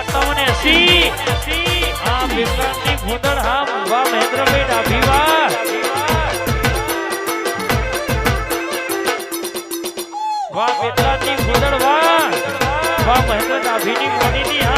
સત્તાવન એસી આ વિક્રાંતની ભૂંદડ હા વા મહેન્દ્રભાઈ ડાભી વા વાહ વિક્રાંતની ભૂંદડ વાહ. વાહ મહેન્દ્ર ડાભીની મોનીની હા.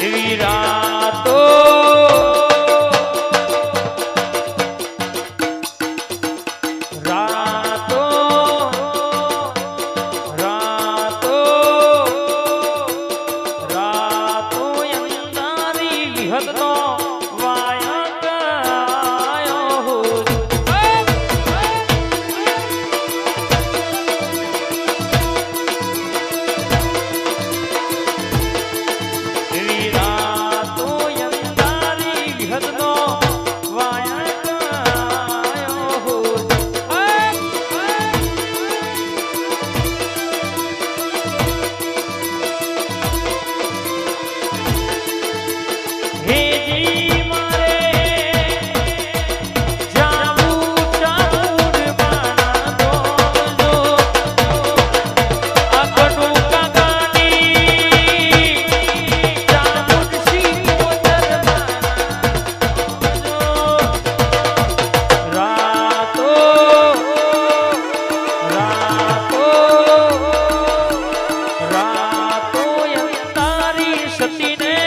એવી રાતો. રાતો રાતો રાતો અંધારી વિહતનો